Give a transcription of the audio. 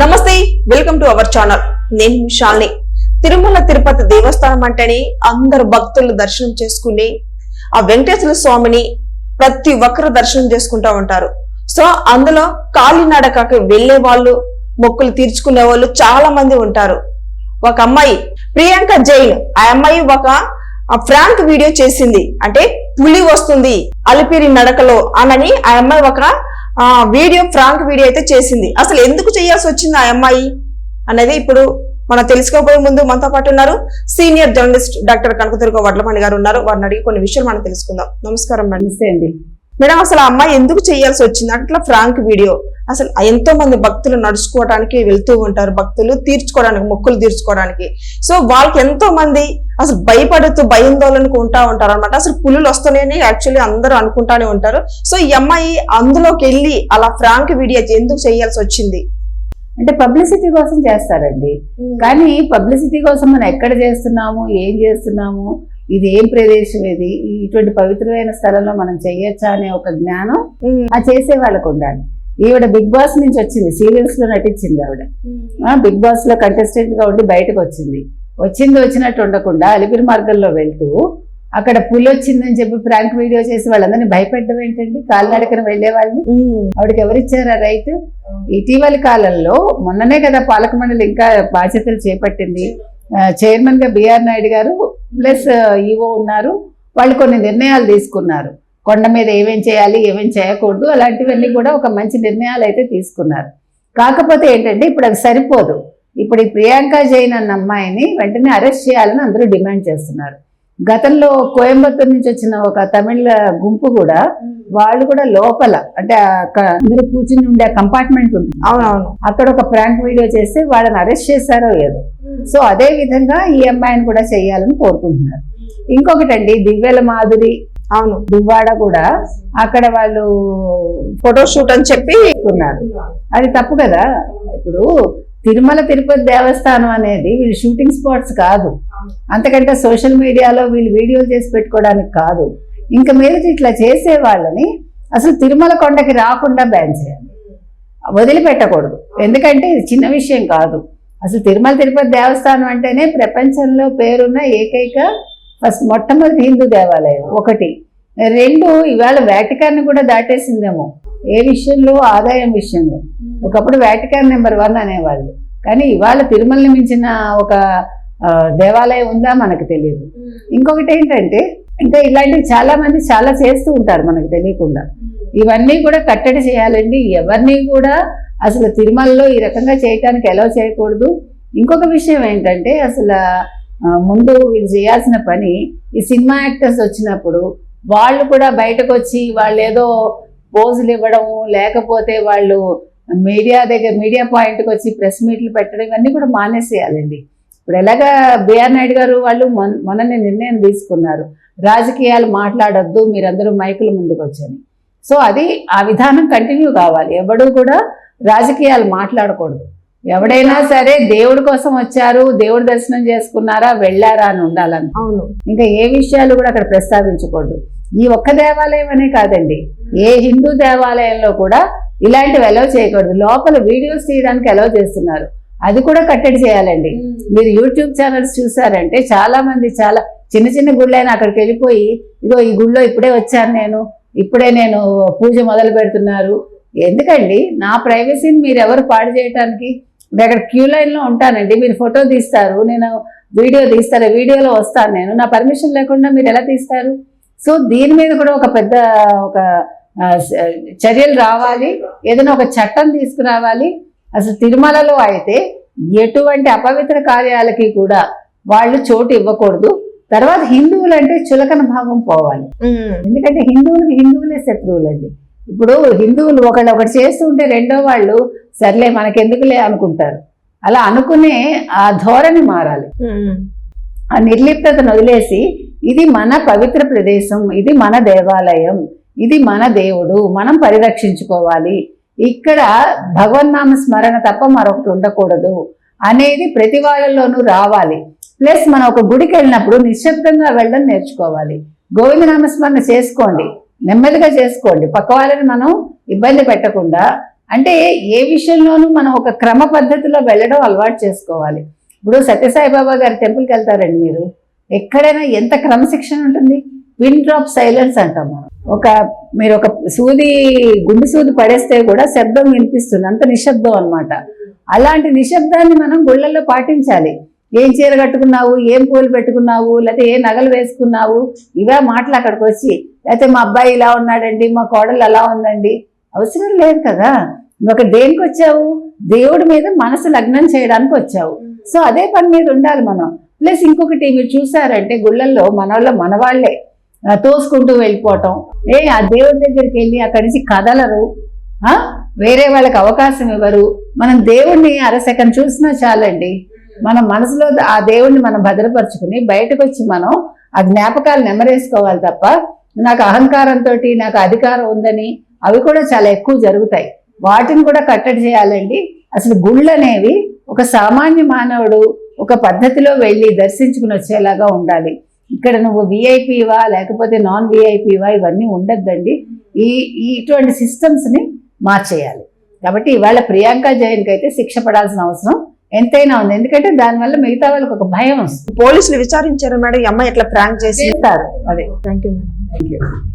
నమస్తే welcome to our channel. నేను విశాల్ని తిరుమల తిరుపతి దేవస్థానం అంటేనే అందరు భక్తులు దర్శనం చేసుకుని ఆ వెంకటేశ్వర స్వామిని ప్రతి ఒక్కరు దర్శనం చేసుకుంటూ ఉంటారు. సో అందులో కాలినడకకి వెళ్ళే వాళ్ళు మొక్కులు తీర్చుకునే వాళ్ళు చాలా మంది ఉంటారు. ఒక అమ్మాయి ప్రియాంక జైన్. ఆ అమ్మాయి ఒక ఫ్రాంక్ వీడియో చేసింది. అంటే పులి వస్తుంది అలిపిరి నడకలో అనని ఆ అమ్మాయి ఒక ఆ వీడియో ఫ్రాంక్ వీడియో అయితే చేసింది. అసలు ఎందుకు చేయాల్సి వచ్చింది ఆ అమ్మాయి అనేది ఇప్పుడు మనం తెలుసుకోబోయే ముందు మనతో పాటు ఉన్నారు. Senior journalist doctor Kanakadurga Vadlamani garu ఉన్నారు. వారిని అడిగి కొన్ని విషయాలు మనం తెలుసుకుందాం. నమస్కారం మేడం. నమస్తే అండి. మేడం అసలు ఆ అమ్మాయి ఎందుకు చేయాల్సి వచ్చింది? అట్లా ఫ్రాంక్ వీడియో. అసలు ఎంతో మంది భక్తులు నడుచుకోవడానికి వెళ్తూ ఉంటారు. భక్తులు తీర్చుకోవడానికి మొక్కులు తీర్చుకోవడానికి. సో వాళ్ళకి ఎంతో మంది అసలు భయపడుతూ భయాందోళనకు ఉంటా ఉంటారు అనమాట అసలు పులులు వస్తున్నాయని యాక్చువల్లీ అందరూ అనుకుంటానే ఉంటారు. సో ఈ అమ్మాయి అందులోకి వెళ్ళి అలా ఫ్రాంక్ వీడియో ఎందుకు చేయాల్సి వచ్చింది? అంటే పబ్లిసిటీ కోసం చేస్తారండి. కానీ పబ్లిసిటీ కోసం మనం ఎక్కడ చేస్తున్నాము? ఏం చేస్తున్నాము? ఇది ఏం ప్రదేశం ఇది? ఇటువంటి పవిత్రమైన స్థలంలో మనం చేయొచ్చా అనే ఒక జ్ఞానం ఉమ్, ఆ చేసే వాళ్ళకు ఉండాలి. ఈవిడ బిగ్ బాస్ నుంచి వచ్చింది. సీరియల్స్లో నటించింది ఆవిడ. ఆ, బిగ్ బాస్లో కంటెస్టెంట్గా ఉండి బయటకు వచ్చింది. వచ్చింది వచ్చినట్టు ఉండకుండా అలిపిరి మార్గంలో వెళ్తూ అక్కడ పులి వచ్చిందని చెప్పి ప్రాంక్ వీడియో చేసి వాళ్ళందరినీ భయపెట్టడం ఏంటండి? కాలినడకన వెళ్ళే వాళ్ళని ఆవిడకి ఎవరిచ్చారా రైట్? ఇటీవలి కాలంలో మొన్ననే కదా పాలక మండలి ఇంకా బాధ్యతలు చేపట్టింది. చైర్మన్గా బిఆర్ నాయుడు గారు ప్లస్ ఈఓ ఉన్నారు. వాళ్ళు కొన్ని నిర్ణయాలు తీసుకున్నారు. కొండ మీద ఏమేం చేయాలి ఏమేం చేయకూడదు అలాంటివన్నీ కూడా ఒక మంచి నిర్ణయాలు అయితే తీసుకున్నారు. కాకపోతే ఏంటంటే ఇప్పుడు అది సరిపోదు. ఇప్పుడు ఈ ప్రియాంక జైన్ అన్న అమ్మాయిని వెంటనే అరెస్ట్ చేయాలని అందరూ డిమాండ్ చేస్తున్నారు. గతంలో కోయంబత్తూరు నుంచి వచ్చిన ఒక తమిళ గుంపు కూడా వాళ్ళు కూడా లోపల అంటే అందరూ కూర్చుని ఉండే కంపార్ట్మెంట్ ఉంటుంది. అవునవును. అక్కడ ఒక ప్రాంక్ వీడియో చేస్తే వాళ్ళని అరెస్ట్ చేశారో ఏదో. సో అదే విధంగా ఈ అమ్మాయిని కూడా చేయాలని కోరుకుంటున్నారు. ఇంకొకటి అండి దివ్యల మాధురి అవును. దువ్వాడ కూడా అక్కడ వాళ్ళు ఫోటో షూట్ అని చెప్పి ఉన్నారు. అది తప్పు కదా? ఇప్పుడు తిరుమల తిరుపతి దేవస్థానం అనేది వీళ్ళు షూటింగ్ స్పాట్స్ కాదు. అంతకంటే సోషల్ మీడియాలో వీళ్ళు వీడియోలు చేసి పెట్టుకోవడానికి కాదు. ఇంకా మీదట ఇట్లా చేసే వాళ్ళని అసలు తిరుమల కొండకి రాకుండా బ్యాన్ చేయాలి. వదిలిపెట్టకూడదు. ఎందుకంటే ఇది చిన్న విషయం కాదు. అసలు తిరుమల తిరుపతి దేవస్థానం అంటేనే ప్రపంచంలో పేరున్న ఏకైక ఫస్ట్ మొట్టమొదటి హిందూ దేవాలయం ఒకటి. రెండు ఇవాళ వ్యాటికాన్ కూడా దాటేసిందేమో. ఏ విషయంలో ఆదాయం విషయంలో. ఒకప్పుడు వ్యాటికాన్ నెంబర్ వన్ అనేవాళ్ళు. కానీ ఇవాళ తిరుమలని మించిన ఒక దేవాలయం ఉందా మనకు తెలియదు. ఇంకొకటి ఏంటంటే ఇంకా ఇలాంటివి చాలా మంది చాలా చేస్తూ ఉంటారు మనకు తెలియకుండా. ఇవన్నీ కూడా కట్టడి చేయాలండి. ఎవరిని కూడా అసలు తిరుమలలో ఈ రకంగా చేయటానికి ఎలా చేయకూడదు. ఇంకొక విషయం ఏంటంటే అసలు ముందు ఇది చేయాల్సిన పని ఈ సినిమా యాక్టర్స్ వచ్చినప్పుడు వాళ్ళు కూడా బయటకు వచ్చి వాళ్ళు ఏదో పోజులు ఇవ్వడము లేకపోతే వాళ్ళు మీడియా దగ్గర మీడియా పాయింట్కి వచ్చి ప్రెస్ మీట్లు పెట్టడం ఇవన్నీ కూడా మానేసేయాలండి. ఇప్పుడు ఎలాగా బిఆర్ నాయుడు గారు వాళ్ళు మొన్న మొన్ననే నిర్ణయం తీసుకున్నారు. రాజకీయాలు మాట్లాడొద్దు మీరందరూ మైకుల ముందుకు వచ్చని. సో అది ఆ విధానం కంటిన్యూ కావాలి. ఎవడు కూడా రాజకీయాలు మాట్లాడకూడదు. ఎవడైనా సరే దేవుడి కోసం వచ్చారు దేవుడి దర్శనం చేసుకున్నారా వెళ్ళారా అని ఉండాలని అవును. ఇంకా ఏ విషయాలు కూడా అక్కడ ప్రస్తావించకూడదు. ఈ ఒక్క దేవాలయం అనే కాదండి. ఏ హిందూ దేవాలయంలో కూడా ఇలాంటివి ఎలవ్ చేయకూడదు. లోపల వీడియోస్ తీయడానికి ఎలవ్ చేస్తున్నారు. అది కూడా కట్టడి చేయాలండి. మీరు యూట్యూబ్ ఛానల్స్ చూసారంటే చాలా మంది చాలా చిన్న చిన్న గుళ్ళైనా అక్కడికి వెళ్ళిపోయి ఇగో ఈ గుళ్ళో ఇప్పుడే వచ్చాను నేను ఇప్పుడే నేను పూజ మొదలు పెడుతున్నారు. ఎందుకండి? నా ప్రైవసీని మీరు ఎవరు పాడు ఇప్పుడు అక్కడ క్యూ లైన్లో ఉంటానండి. మీరు ఫోటో తీస్తారు నేను వీడియో తీస్తారు వీడియోలో వస్తాను నేను. నా పర్మిషన్ లేకుండా మీరు ఎలా తీస్తారు? సో దీని మీద కూడా ఒక పెద్ద ఒక చర్యలు రావాలి. ఏదైనా ఒక చట్టం తీసుకురావాలి. అసలు తిరుమలలో అయితే ఎటువంటి అపవిత్ర కార్యాలకి కూడా వాళ్ళు చోటు ఇవ్వకూడదు. తర్వాత హిందువులు అంటే చులకన భావం పోవాలి. ఎందుకంటే హిందువులకి హిందువులే శత్రువులండి. ఇప్పుడు హిందువులు ఒకళ్ళు ఒకటి చేస్తుంటే రెండో వాళ్ళు సర్లే మనకెందుకులే అనుకుంటారు. అలా అనుకునే ఆ ధోరణి మారాలి. ఆ నిర్లిప్తతను వదిలేసి ఇది మన పవిత్ర ప్రదేశం ఇది మన దేవాలయం ఇది మన దేవుడు మనం పరిరక్షించుకోవాలి. ఇక్కడ భగవన్నామ స్మరణ తప్ప మరొకటి ఉండకూడదు అనేది ప్రతి వాళ్ళలోనూ రావాలి. ప్లస్ మనం ఒక గుడికి వెళ్ళినప్పుడు నిశ్శబ్దంగా వెళ్ళడం నేర్చుకోవాలి. గోవింద నామస్మరణ చేసుకోండి నెమ్మదిగా చేసుకోండి. పక్క వాళ్ళని మనం ఇబ్బంది పెట్టకుండా అంటే ఏ విషయంలోనూ మనం ఒక క్రమ పద్ధతిలో వెళ్ళడం అలవాటు చేసుకోవాలి. ఇప్పుడు సత్యసాయిబాబా గారి టెంపుల్కి వెళ్తారండి మీరు? ఎక్కడైనా ఎంత క్రమశిక్షణ ఉంటుంది? పిన్ డ్రాప్ సైలెన్స్ అంటాం మనం. ఒక మీరు ఒక సూది గుండు సూది పడేస్తే కూడా శబ్దం వినిపిస్తుంది. అంత నిశ్శబ్దం అనమాట అలాంటి నిశ్శబ్దాన్ని మనం గుళ్ళల్లో పాటించాలి. ఏం చీర కట్టుకున్నావు? ఏం పూలు పెట్టుకున్నావు? లేకపోతే ఏ నగలు వేసుకున్నావు? ఇవే మాటలు అక్కడికి వచ్చి లేకపోతే మా అబ్బాయి ఇలా ఉన్నాడండి మా కోడలు అలా ఉందండి. అవసరం లేదు కదా. ఒక దేనికి వచ్చావు? దేవుడి మీద మనసు లగ్నం చేయడానికి వచ్చావు. సో అదే పని మీద ఉండాలి మనం. ప్లస్ ఇంకొకటి మీరు చూసారంటే గుళ్ళల్లో మన వాళ్ళ తోసుకుంటూ వెళ్ళిపోవటం. ఏ ఆ దేవుడి దగ్గరికి వెళ్ళి అక్కడి నుంచి కదలరు. వేరే వాళ్ళకి అవకాశం ఇవ్వరు. మనం దేవుణ్ణి అర సెకండ్ చూసినా చాలండి. మన మనసులో ఆ దేవుణ్ణి మనం భద్రపరుచుకుని బయటకు వచ్చి మనం ఆ జ్ఞాపకాలు నెమరేసుకోవాలి తప్ప నాకు అహంకారంతో నాకు అధికారం ఉందని అవి కూడా చాలా ఎక్కువ జరుగుతాయి. వాటిని కూడా కట్టడి చేయాలండి. అసలు గుళ్ళు అనేవి ఒక సామాన్య మానవుడు ఒక పద్ధతిలో వెళ్ళి దర్శించుకుని వచ్చేలాగా ఉండాలి. ఇక్కడ నువ్వు విఐపివా లేకపోతే నాన్ విఐపివా ఇవన్నీ ఉండద్దండి. ఈ ఈ ఇటువంటి సిస్టమ్స్ని మార్చేయాలి. కాబట్టి ఇవాళ ప్రియాంక జైన్కి అయితే శిక్ష పడాల్సిన అవసరం ఎంతైనా ఉంది. ఎందుకంటే దానివల్ల మిగతా వాళ్ళకి ఒక భయం వస్తుంది. పోలీసులు విచారించారు మేడం ఈ అమ్మాయి ఎట్లా ప్రాంక్ చేసి అదే. Thank you madam thank you